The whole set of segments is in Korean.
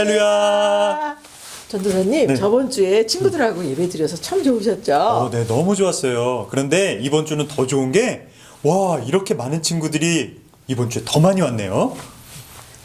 할렐루야. 전도사님 네. 저번 주에 친구들하고 예배 드려서 참 좋으셨죠? 어, 네, 너무 좋았어요. 그런데 이번 주는 더 좋은 게, 와, 이렇게 많은 친구들이 이번 주에 더 많이 왔네요.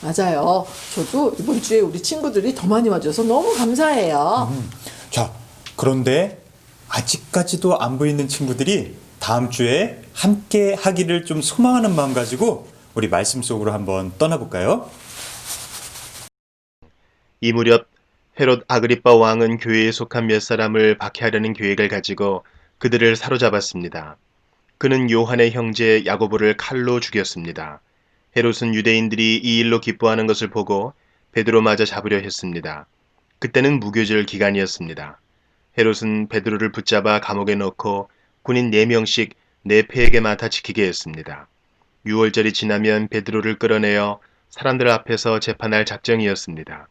맞아요. 저도 이번 주에 우리 친구들이 더 많이 와줘서 너무 감사해요. 음. 자, 그런데 아직까지도 안 보이는 친구들이 다음 주에 함께 하기를 좀 소망하는 마음 가지고 우리 말씀 속으로 한번 떠나볼까요? 이 무렵 헤롯 아그리빠 왕은 교회에 속한 몇 사람을 박해하려는 계획을 가지고 그들을 사로잡았습니다. 그는 요한의 형제 야고보를 칼로 죽였습니다. 헤롯은 유대인들이 이 일로 기뻐하는 것을 보고 베드로마저 잡으려 했습니다. 그때는 무교절 기간이었습니다. 헤롯은 베드로를 붙잡아 감옥에 넣고 군인 4명씩 네패에게 맡아 지키게 했습니다. 6월절이 지나면 베드로를 끌어내어 사람들 앞에서 재판할 작정이었습니다.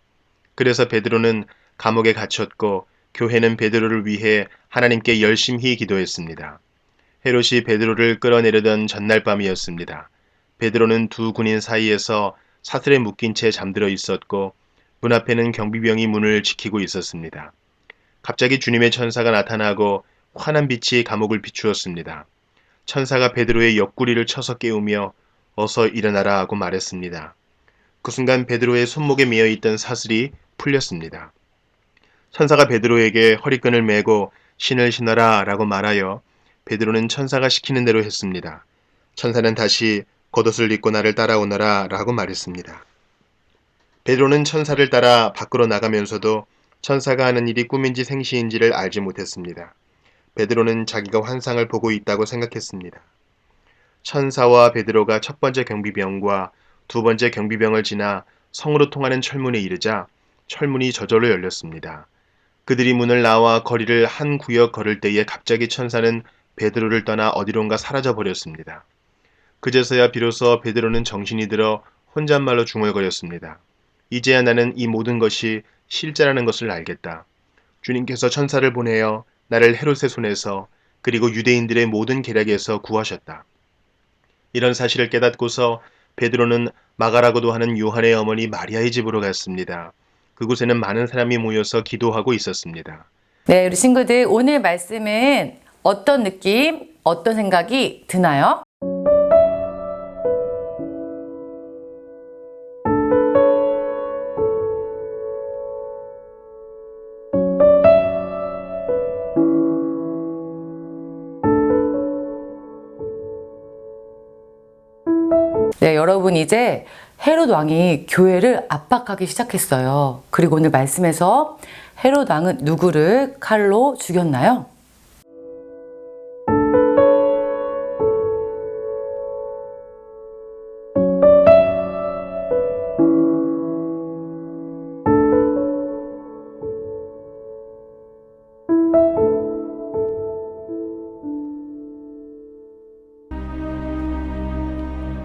그래서 베드로는 감옥에 갇혔고 교회는 베드로를 위해 하나님께 열심히 기도했습니다. 헤롯이 베드로를 끌어내려던 전날 밤이었습니다. 베드로는 두 군인 사이에서 사슬에 묶인 채 잠들어 있었고 문 앞에는 경비병이 문을 지키고 있었습니다. 갑자기 주님의 천사가 나타나고 환한 빛이 감옥을 비추었습니다. 천사가 베드로의 옆구리를 쳐서 깨우며 어서 일어나라 하고 말했습니다. 그 순간 베드로의 손목에 매어 있던 사슬이 풀렸습니다. 천사가 베드로에게 허리끈을 매고 신을 신어라 라고 말하여 베드로는 천사가 시키는 대로 했습니다. 천사는 다시 겉옷을 입고 나를 따라오너라 라고 말했습니다. 베드로는 천사를 따라 밖으로 나가면서도 천사가 하는 일이 꿈인지 생시인지를 알지 못했습니다. 베드로는 자기가 환상을 보고 있다고 생각했습니다. 천사와 베드로가 첫 번째 경비병과 두 번째 경비병을 지나 성으로 통하는 철문에 이르자 철문이 저절로 열렸습니다. 그들이 문을 나와 거리를 한 구역 걸을 때에 갑자기 천사는 베드로를 떠나 어디론가 사라져 버렸습니다. 그제서야 비로소 베드로는 정신이 들어 혼잣말로 중얼거렸습니다. 이제야 나는 이 모든 것이 실제라는 것을 알겠다. 주님께서 천사를 보내어 나를 헤롯의 손에서 그리고 유대인들의 모든 계략에서 구하셨다. 이런 사실을 깨닫고서 베드로는 마가라고도 하는 요한의 어머니 마리아의 집으로 갔습니다. 그곳에는 많은 사람이 모여서 기도하고 있었습니다. 네, 우리 친구들 오늘 말씀은 어떤 느낌, 어떤 생각이 드나요? 네, 여러분 이제 헤롯 왕이 교회를 압박하기 시작했어요. 그리고 오늘 말씀에서 헤롯 왕은 누구를 칼로 죽였나요?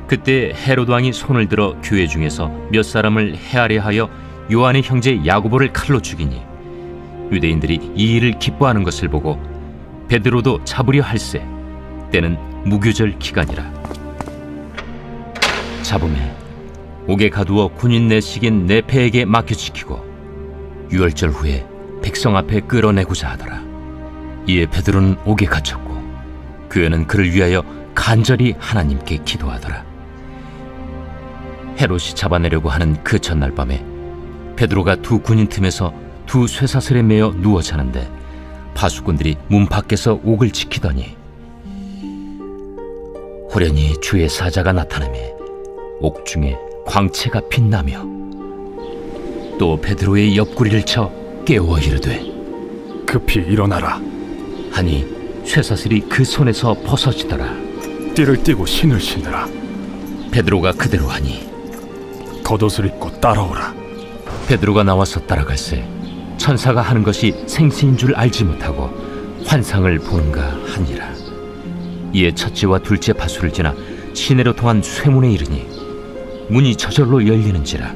그때 헤롯 왕이 손을 들어 교회 중에서 몇 사람을 헤아려 하여 요한의 형제 야고보를 칼로 죽이니 유대인들이 이 일을 기뻐하는 것을 보고 베드로도 잡으려 할세. 때는 무교절 기간이라. 잡음에 옥에 가두어 군인 내식인 네패에게 맡겨 지키고 유월절 후에 백성 앞에 끌어내고자 하더라. 이에 베드로는 옥에 갇혔고 교회는 그를 위하여 간절히 하나님께 기도하더라 헤롯이 잡아내려고 하는 그 전날 밤에 베드로가 두 군인 틈에서 두 쇠사슬에 매어 누워 자는데 파수꾼들이 문 밖에서 옥을 지키더니 호련히 주의 사자가 나타나매 옥 중에 광채가 빛나며 또 베드로의 옆구리를 쳐 깨워 이르되 급히 일어나라. 하니 쇠사슬이 그 손에서 벗어지더라 띠를 띠고 신을 신으라. 베드로가 그대로 하니 겉옷을 입고 따라오라. 베드로가 나와서 따라갈새 천사가 하는 것이 생시인 줄 알지 못하고 환상을 보는가 하니라. 이에 첫째와 둘째 파수를 지나 시내로 통한 쇠문에 이르니 문이 저절로 열리는지라.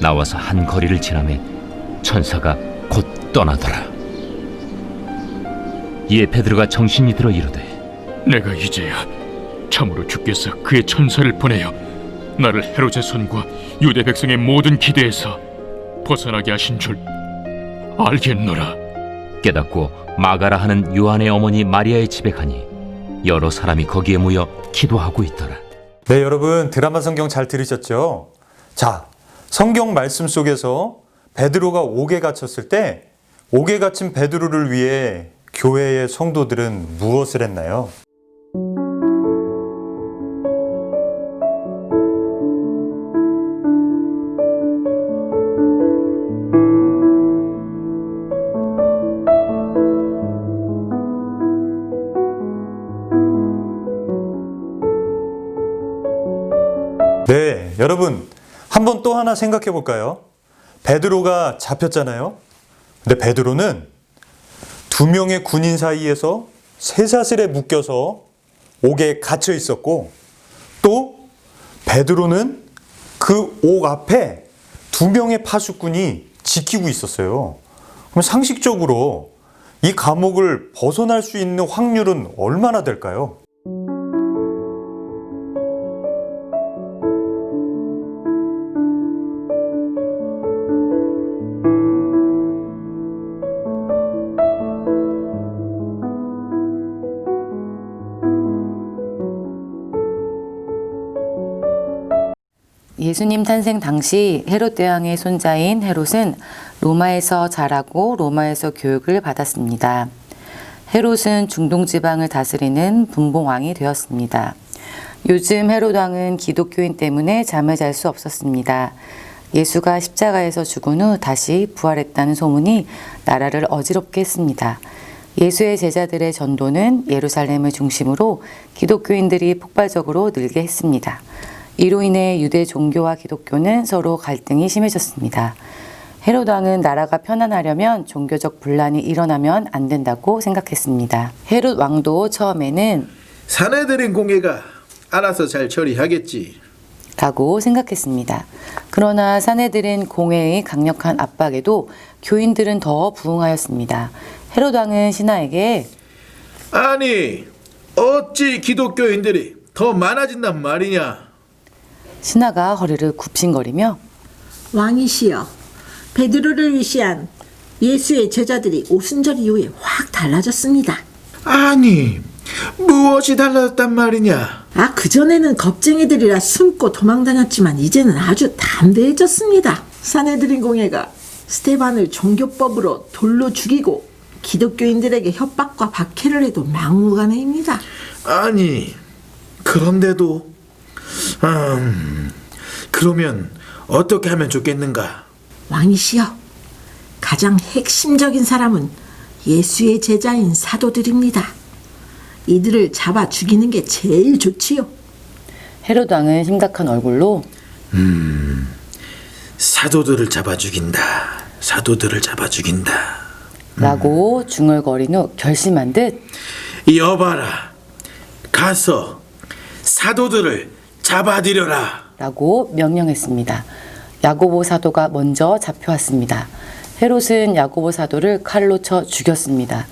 나와서 한 거리를 지나매 천사가 곧 떠나더라. 이에 베드로가 정신이 들어 이르되 내가 이제야 참으로 주께서 그의 천사를 보내어 나를 헤롯의 손과 유대 백성의 모든 기대에서 벗어나게 하신 줄 알겠노라. 깨닫고 마가라 하는 요한의 어머니 마리아의 집에 가니 여러 사람이 거기에 모여 기도하고 있더라. 네, 여러분 드라마 성경 잘 들으셨죠? 자, 성경 말씀 속에서 베드로가 옥에 갇혔을 때 옥에 갇힌 베드로를 위해 교회의 성도들은 무엇을 했나요? 여러분 한번 또 하나 생각해 볼까요? 베드로가 잡혔잖아요. 근데 베드로는 두 명의 군인 사이에서 쇠사슬에 묶여서 옥에 갇혀 있었고 또 베드로는 그 옥 앞에 두 명의 파수꾼이 지키고 있었어요. 그럼 상식적으로 이 감옥을 벗어날 수 있는 확률은 얼마나 될까요? 예수님 탄생 당시 헤롯 대왕의 손자인 헤롯은 로마에서 자라고 로마에서 교육을 받았습니다. 헤롯은 중동 지방을 다스리는 분봉왕이 되었습니다. 요즘 헤롯 왕은 기독교인 때문에 잠을 잘 수 없었습니다. 예수가 십자가에서 죽은 후 다시 부활했다는 소문이 나라를 어지럽게 했습니다. 예수의 제자들의 전도는 예루살렘을 중심으로 기독교인들이 폭발적으로 늘게 했습니다. 이로 인해 유대 종교와 기독교는 서로 갈등이 심해졌습니다. 헤롯 왕은 나라가 편안하려면 종교적 분란이 일어나면 안 된다고 생각했습니다. 헤롯 왕도 처음에는 사내들인 공예가 알아서 잘 처리하겠지. 라고 생각했습니다. 그러나 사내들은 공회의 강력한 압박에도 교인들은 더 부응하였습니다. 헤롯 왕은 신하에게 아니, 어찌 기독교인들이 더 많아진단 말이냐? 신하가 허리를 굽신거리며 왕이시여, 베드로를 위시한 예수의 제자들이 오순절 이후에 확 달라졌습니다. 아니, 무엇이 달라졌단 말이냐? 아, 그전에는 겁쟁이들이라 숨고 도망다녔지만 이제는 아주 담대해졌습니다. 사내들인 공예가 스테반을 종교법으로 돌로 죽이고 기독교인들에게 협박과 박해를 해도 막무가내입니다. 아니, 그런데도, 음, 그러면 어떻게 하면 좋겠는가? 왕이시여, 가장 핵심적인 사람은 예수의 제자인 사도들입니다. 이들을 잡아 죽이는 게 제일 좋지요. 헤롯 왕은 심각한 얼굴로 사도들을 잡아 죽인다. 사도들을 잡아 죽인다. 라고 중얼거린 후 결심한 듯 여봐라. 가서 사도들을 잡아들여라. 라고 명령했습니다. 야고보 사도가 먼저 잡혀왔습니다. 헤롯은 야고보 사도를 칼로 쳐 죽였습니다.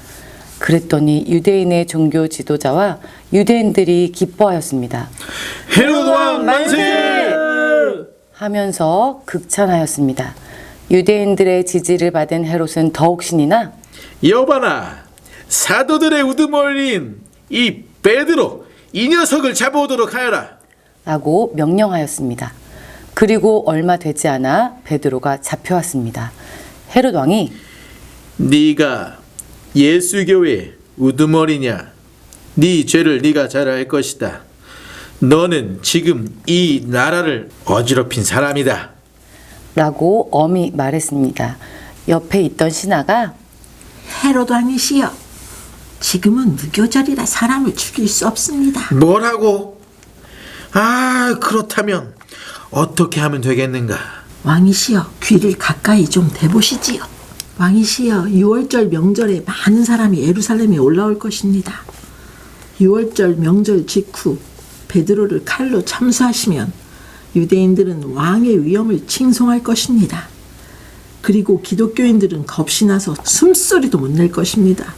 그랬더니 유대인의 종교 지도자와 유대인들이 기뻐하였습니다. 헤롯 왕 만세! 하면서 극찬하였습니다. 유대인들의 지지를 받은 헤롯은 더욱 신이 나 여봐라. 사도들의 우두머리인 이 베드로 이 녀석을 잡아오도록 하여라. 라고 명령하였습니다. 그리고 얼마 되지 않아 베드로가 잡혀왔습니다. 헤롯 왕이 네가 예수교의 우두머리냐? 네 죄를 네가 잘 알 것이다. 너는 지금 이 나라를 어지럽힌 사람이다. 라고 엄히 말했습니다. 옆에 있던 신하가 헤롯 왕이시여, 지금은 무교절이라 사람을 죽일 수 없습니다. 뭐라고? 아, 그렇다면 어떻게 하면 되겠는가? 왕이시여, 귀를 가까이 좀 대보시지요. 왕이시여, 6월절 명절에 많은 사람이 예루살렘에 올라올 것입니다. 6월절 명절 직후 베드로를 칼로 참수하시면 유대인들은 왕의 위엄을 칭송할 것입니다. 그리고 기독교인들은 겁이 나서 숨소리도 못 낼 것입니다.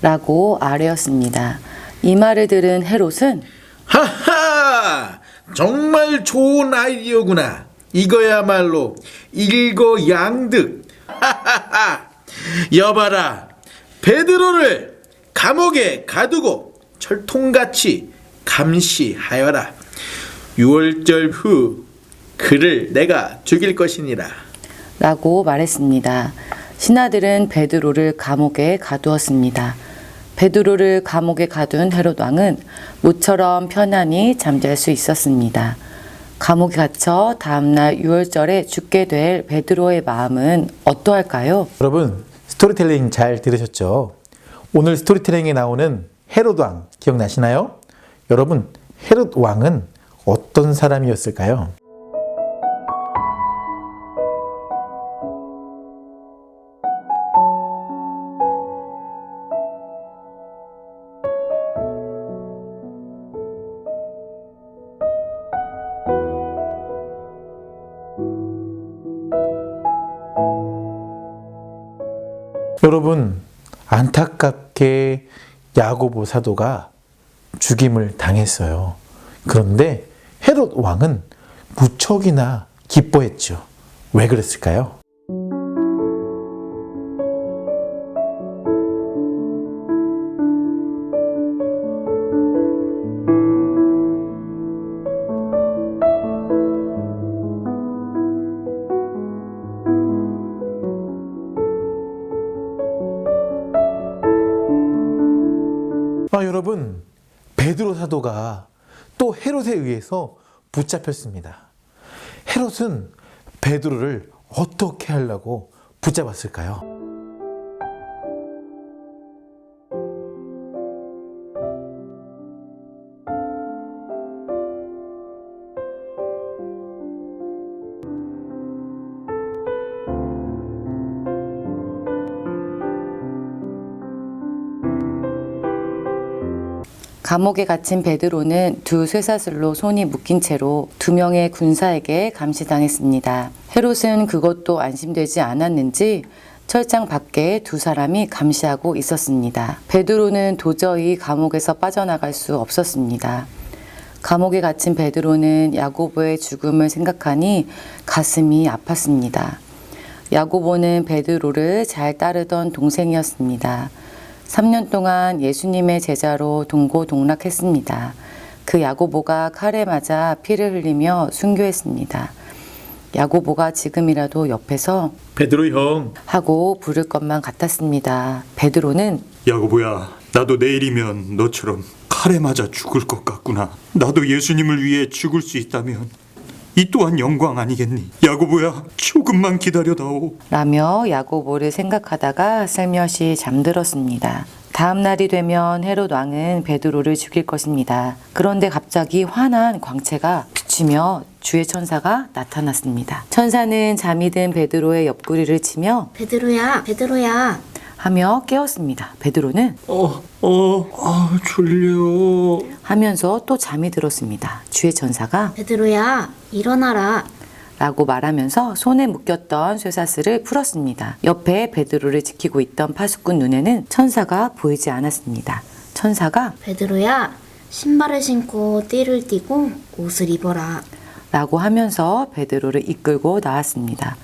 라고 아뢰었습니다. 이 말을 들은 헤롯은 하하! 정말 좋은 아이디어구나. 이거야말로 일거양득. 여봐라, 베드로를 감옥에 가두고 철통같이 감시하여라. 유월절 후 그를 내가 죽일 것이니라. 라고 말했습니다. 신하들은 베드로를 감옥에 가두었습니다. 베드로를 감옥에 가둔 헤롯 왕은 모처럼 편안히 잠잘 수 있었습니다. 감옥에 갇혀 다음날 유월절에 죽게 될 베드로의 마음은 어떠할까요? 여러분 스토리텔링 잘 들으셨죠? 오늘 스토리텔링에 나오는 헤롯 왕 기억나시나요? 여러분 헤롯 왕은 어떤 사람이었을까요? 여러분 안타깝게 야고보 사도가 죽임을 당했어요. 그런데 헤롯 왕은 무척이나 기뻐했죠. 왜 그랬을까요? 여러분, 베드로 사도가 또 헤롯에 의해서 붙잡혔습니다. 헤롯은 베드로를 어떻게 하려고 붙잡았을까요? 감옥에 갇힌 베드로는 두 쇠사슬로 손이 묶인 채로 두 명의 군사에게 감시당했습니다. 헤롯은 그것도 안심되지 않았는지 철장 밖에 두 사람이 감시하고 있었습니다. 베드로는 도저히 감옥에서 빠져나갈 수 없었습니다. 감옥에 갇힌 베드로는 야고보의 죽음을 생각하니 가슴이 아팠습니다. 야고보는 베드로를 잘 따르던 동생이었습니다. 3년 동안 예수님의 제자로 동고동락했습니다. 그 야고보가 칼에 맞아 피를 흘리며 순교했습니다. 야고보가 지금이라도 옆에서 베드로 형, 하고 부를 것만 같았습니다. 베드로는 야고보야, 나도 내일이면 너처럼 칼에 맞아 죽을 것 같구나. 나도 예수님을 위해 죽을 수 있다면 이 또한 영광 아니겠니? 야고보야, 조금만 기다려다오. 라며 야고보를 생각하다가 슬며시 잠들었습니다. 다음 날이 되면 헤롯 왕은 베드로를 죽일 것입니다. 그런데 갑자기 환한 광채가 비추며 주의 천사가 나타났습니다. 천사는 잠이 든 베드로의 옆구리를 치며 베드로야, 베드로야. 하며 깨웠습니다. 베드로는 어, 어, 아, 졸려. 하면서 또 잠이 들었습니다. 주의 천사가 베드로야, 일어나라. 라고 말하면서 손에 묶였던 쇠사슬을 풀었습니다. 옆에 베드로를 지키고 있던 파수꾼 눈에는 천사가 보이지 않았습니다. 천사가 베드로야, 신발을 신고 띠를 띠고 옷을 입어라. 라고 하면서 베드로를 이끌고 나왔습니다.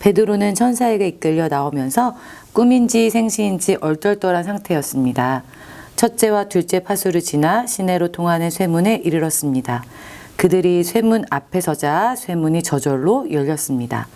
베드로는 천사에게 이끌려 나오면서 꿈인지 생시인지 얼떨떨한 상태였습니다. 첫째와 둘째 파수를 지나 시내로 통하는 쇠문에 이르렀습니다. 그들이 쇠문 앞에 서자 쇠문이 저절로 열렸습니다.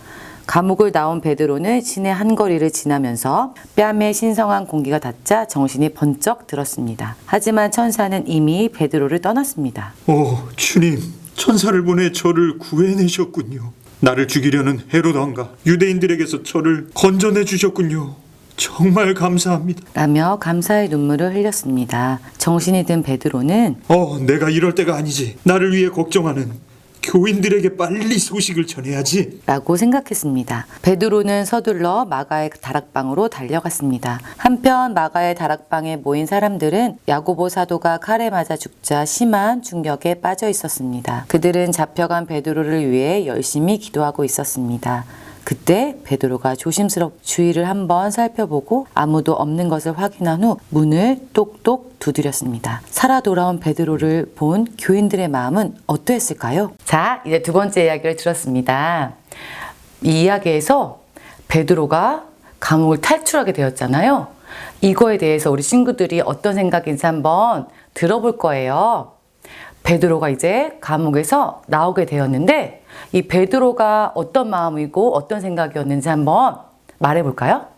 감옥을 나온 베드로는 시내 한 거리를 지나면서 뺨에 신성한 공기가 닿자 정신이 번쩍 들었습니다. 하지만 천사는 이미 베드로를 떠났습니다. 어, 주님, 천사를 보내 저를 구해내셨군요. 나를 죽이려는 헤롯 왕과 유대인들에게서 저를 건져내 주셨군요. 정말 감사합니다. 라며 감사의 눈물을 흘렸습니다. 정신이 든 베드로는 어, 내가 이럴 때가 아니지. 나를 위해 걱정하는 교인들에게 빨리 소식을 전해야지. 라고 생각했습니다. 베드로는 서둘러 마가의 다락방으로 달려갔습니다. 한편 마가의 다락방에 모인 사람들은 야고보 사도가 칼에 맞아 죽자 심한 충격에 빠져 있었습니다. 그들은 잡혀간 베드로를 위해 열심히 기도하고 있었습니다. 그때 베드로가 조심스럽게 주위를 한번 살펴보고 아무도 없는 것을 확인한 후 문을 똑똑 두드렸습니다. 살아 돌아온 베드로를 본 교인들의 마음은 어떠했을까요? 자, 이제 두 번째 이야기를 들었습니다. 이 이야기에서 베드로가 감옥을 탈출하게 되었잖아요. 이거에 대해서 우리 친구들이 어떤 생각인지 한번 들어볼 거예요. 베드로가 이제 감옥에서 나오게 되었는데 이 베드로가 어떤 마음이고 어떤 생각이었는지 한번 말해 볼까요?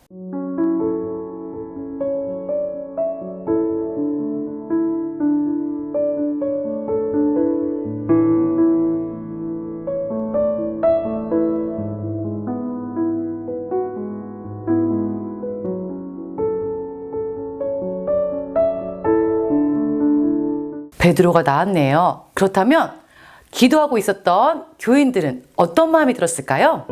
베드로가 나왔네요. 그렇다면 기도하고 있었던 교인들은 어떤 마음이 들었을까요?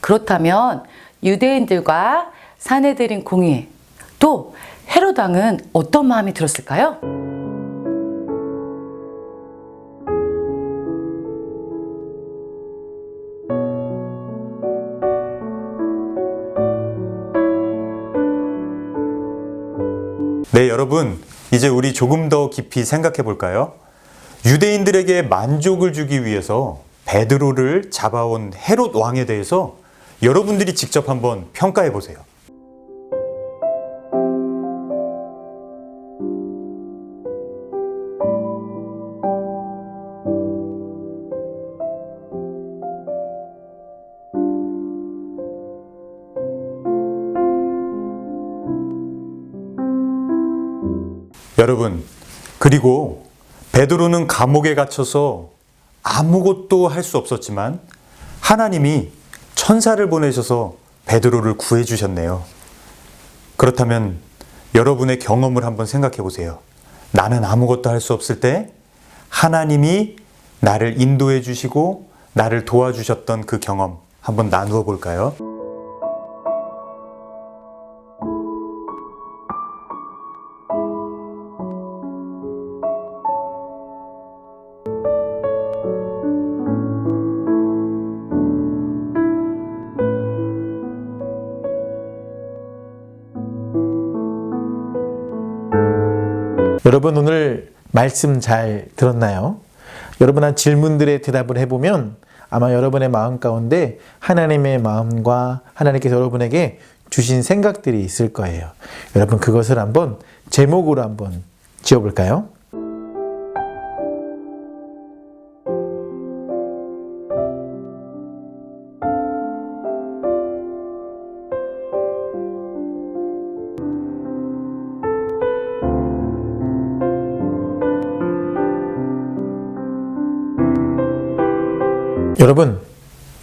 그렇다면 유대인들과 사내들인 공의 또 헤로당은 어떤 마음이 들었을까요? 네, 여러분. 이제 우리 조금 더 깊이 생각해 볼까요? 유대인들에게 만족을 주기 위해서 베드로를 잡아온 헤롯 왕에 대해서 여러분들이 직접 한번 평가해 보세요. 여러분, 그리고 베드로는 감옥에 갇혀서 아무것도 할 수 없었지만 하나님이 천사를 보내셔서 베드로를 구해 주셨네요. 그렇다면 여러분의 경험을 한번 생각해 보세요. 나는 아무것도 할 수 없을 때 하나님이 나를 인도해 주시고 나를 도와주셨던 그 경험 한번 나누어 볼까요? 여러분 오늘 말씀 잘 들었나요? 여러분 한 질문들의 대답을 해보면 아마 여러분의 마음 가운데 하나님의 마음과 하나님께서 여러분에게 주신 생각들이 있을 거예요. 여러분 그것을 한번 제목으로 한번 지어볼까요? 여러분,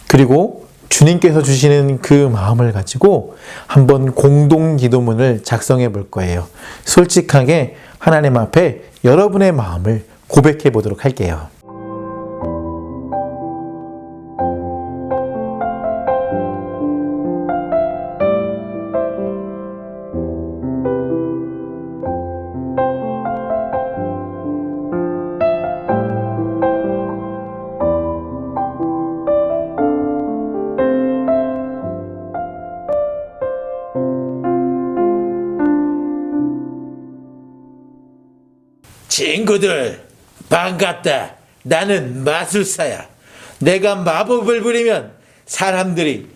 그리고 주님께서 주시는 그 마음을 가지고 한번 공동 기도문을 작성해 볼 거예요. 솔직하게 하나님 앞에 여러분의 마음을 고백해 보도록 할게요. 친구들 반갑다. 나는 마술사야. 내가 마법을 부리면 사람들이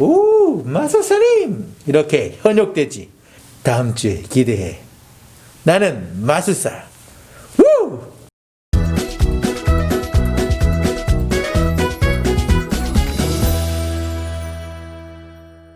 오 마술사님 이렇게 현혹되지. 다음 주에 기대해. 나는 마술사.